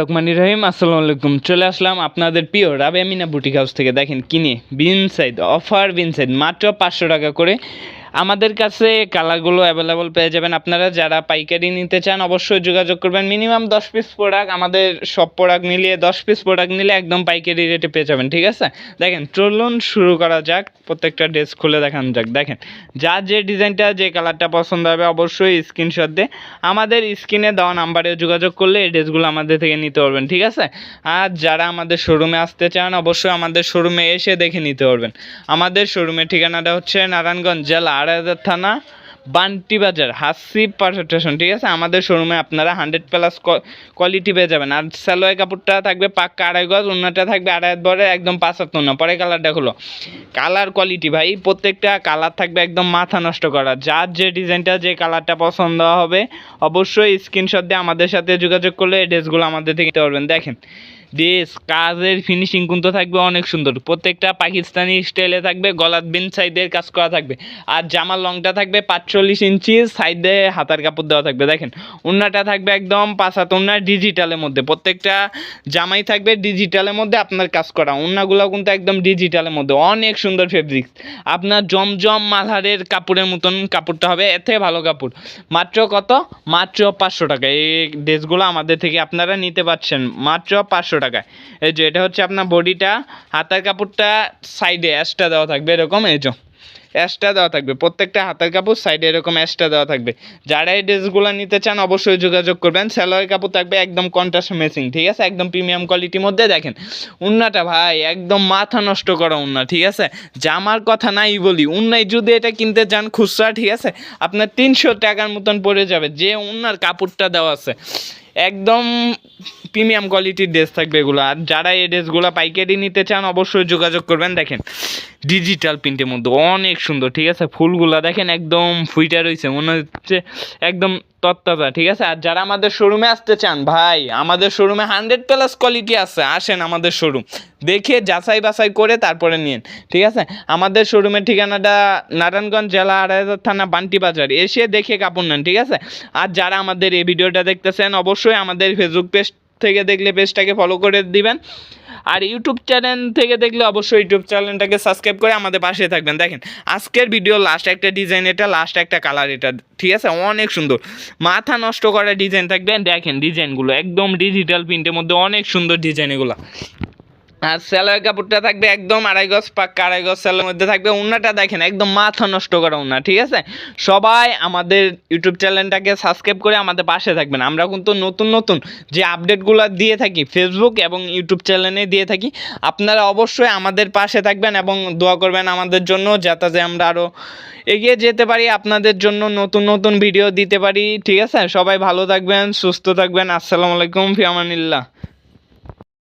রহমানি রহিম, আসসালামু আলাইকুম। চলে আসলাম আপনাদের প্রিয় রাবে মিনা বুটিক হাউস থেকে। দেখেন কিনে বিন সাইড অফার বিন সাইড মাত্র পাঁচশো টাকা করে আমাদের কাছে কালারগুলো অ্যাভেলেবল পেয়ে যাবেন। আপনারা যারা পাইকারি নিতে চান অবশ্যই যোগাযোগ করবেন। মিনিমাম দশ পিস প্রোডাক্ট আমাদের সব প্রোডাক্ট মিলিয়ে দশ পিস প্রোডাক্ট নিলে একদম পাইকারি রেটে পেয়ে যাবেন, ঠিক আছে? দেখেন, চলুন শুরু করা যাক। প্রত্যেকটা ড্রেস খুলে দেখান যাক। দেখেন, যার যে ডিজাইনটা যে কালারটা পছন্দ হবে অবশ্যই স্ক্রিনশট দিয়ে আমাদের স্ক্রিনে দেওয়া নাম্বারে যোগাযোগ করলে এই ড্রেসগুলো আমাদের থেকে নিতে পারবেন, ঠিক আছে? আর যারা আমাদের শোরুমে আসতে চান, অবশ্যই আমাদের শোরুমে এসে দেখে নিতে পারবেন। আমাদের শোরুমের ঠিকানাটা হচ্ছে নারায়ণগঞ্জ জেলা আড়াইহাজার থানা, বান্টি বাজার, হাসি পারফেকশন ঠিক আছে? আমাদের শোরুমে আপনারা হান্ড্রেড প্লাস কোয়ালিটি পেয়ে যাবেন। আর সালোয়ার কাপড়টা থাকবে পাক্কা আড়াই গজ অন্যটা থাকবে আড়াই বড়, একদম পাঁচ হাত না পরে কালারটা হলো কালার কোয়ালিটি ভাই, প্রত্যেকটা কালার থাকবে একদম মাথা নষ্ট করা। যার যে ডিজাইনটা যে কালারটা পছন্দ হবে, অবশ্যই স্ক্রিনশট দিয়ে আমাদের সাথে যোগাযোগ করলে এই ড্রেসগুলো আমাদের থেকে পারবেন। দেখেন ড্রেস কাজের ফিনিশিং কিন্তু থাকবে অনেক সুন্দর। প্রত্যেকটা পাকিস্তানি স্টাইলে থাকবে গলাত বিন সাইডের কাজ করা থাকবে। আর জামার লংটা থাকবে পাঁচচল্লিশ ইঞ্চি সাইডে হাতার কাপড় দেওয়া থাকবে। দেখেন, উন্নাটা থাকবে একদম পাঁচ হাত উন্না ডিজিটালের মধ্যে। প্রত্যেকটা জামাই থাকবে ডিজিটালের মধ্যে আপনার কাজ করা। উন্নাগুলো কিন্তু একদম ডিজিটালের মধ্যে। অনেক সুন্দর ফেব্রিক্স আপনার জমজম মালহারের কাপড়ের মতন কাপড়টা হবে। এতে ভালো কাপড়। মাত্র কত? মাত্র পাঁচশো টাকা। এই ড্রেসগুলো আমাদের থেকে আপনারা নিতে পারছেন। মাত্র পাঁচশো টাকায়। এই যে এটা হচ্ছে আপনার বডিটা, হাতার কাপড়টা সাইডে অ্যাশটা দেওয়া থাকবে এরকম, এই যে। অ্যাশটা দেওয়া থাকবে, প্রত্যেকটা হাতের কাপড় সাইডে এরকম অ্যাশটা দেওয়া থাকবে। যারা এই ড্রেসগুলো নিতে চান, অবশ্যই যোগাযোগ করবেন। স্যালোয়ার কাপড় থাকবে একদম কন্ট্রাস্ট মেসিং ঠিক আছে? একদম প্রিমিয়াম কোয়ালিটির মধ্যে দেখেন। উন্নাটা ভাই, একদম মাথা নষ্ট করা উন্না, ঠিক আছে? জামার কথা নাই বলি, উন্নায় যদি এটা কিনতে চান খুচরা, ঠিক আছে? আপনার তিনশো টাকার মতন পড়ে যাবে, যে উন্নার কাপড়টা দেওয়া আছে। একদম প্রিমিয়াম কোয়ালিটির ড্রেস থাকবে এগুলো। আর যারা এই ড্রেসগুলো পাইকারি নিতে চান, অবশ্যই যোগাযোগ করবেন। দেখেন ডিজিটাল প্রিন্টের মধ্যে অনেক সুন্দর, ঠিক আছে? ফুলগুলা দেখেন, একদম ফুইটা রয়েছে মনে হচ্ছে একদম তত্তাজা ঠিক আছে? আর যারা আমাদের শোরুমে আসতে চান, ভাই, আমাদের শোরুমে হান্ড্রেড প্লাস কোয়ালিটি আছে, আসেন আমাদের শোরুম দেখে যাচাই বাছাই করে তারপরে নিন ঠিক আছে? আমাদের শোরুমের ঠিকানাটা নারায়ণগঞ্জ জেলা আড়াইহাজার থানা বান্টি বাজার, এসে দেখে কাপড় নেন, ঠিক আছে? আর যারা আমাদের এই ভিডিওটা দেখতেছেন, অবশ্যই আমাদের ফেসবুক পেজ থেকে দেখলে পেজটাকে ফলো করে দিবেন। আর ইউটিউব চ্যানেল থেকে দেখলে অবশ্যই ইউটিউব চ্যানেলটাকে সাবস্ক্রাইব করে আমাদের পাশে থাকবেন। দেখেন, আজকের ভিডিও লাস্ট একটা ডিজাইন এটা লাস্ট একটা কালার এটা, ঠিক আছে? অনেক সুন্দর। মাথা নষ্ট করা ডিজাইন থাকবে। দেখেন ডিজাইনগুলো একদম ডিজিটাল প্রিন্টের মধ্যে অনেক সুন্দর ডিজাইন এগুলো। আর স্যালোয়ার কাপড়টা থাকবে একদম আড়াই গজ পাক্কা আড়াই গজ স্যালোর মধ্যে থাকবে উন্নাটা দেখেন, একদম মাথা নষ্ট করা উন্না, ঠিক আছে? সবাই আমাদের ইউটিউব চ্যানেলটাকে সাবস্ক্রাইব করে আমাদের পাশে থাকবেন। আমরা কিন্তু নতুন নতুন যে আপডেটগুলো দিয়ে থাকি ফেসবুক এবং ইউটিউব চ্যানেলে দিয়ে থাকি, আপনারা অবশ্যই আমাদের পাশে থাকবেন এবং দোয়া করবেন আমাদের জন্য, যাতে যে আমরা আরও এগিয়ে যেতে পারি, আপনাদের জন্য নতুন নতুন ভিডিও দিতে পারি, ঠিক আছে? সবাই ভালো থাকবেন, সুস্থ থাকবেন। আসসালামু আলাইকুম, ফিয়ামানিল্লাহ।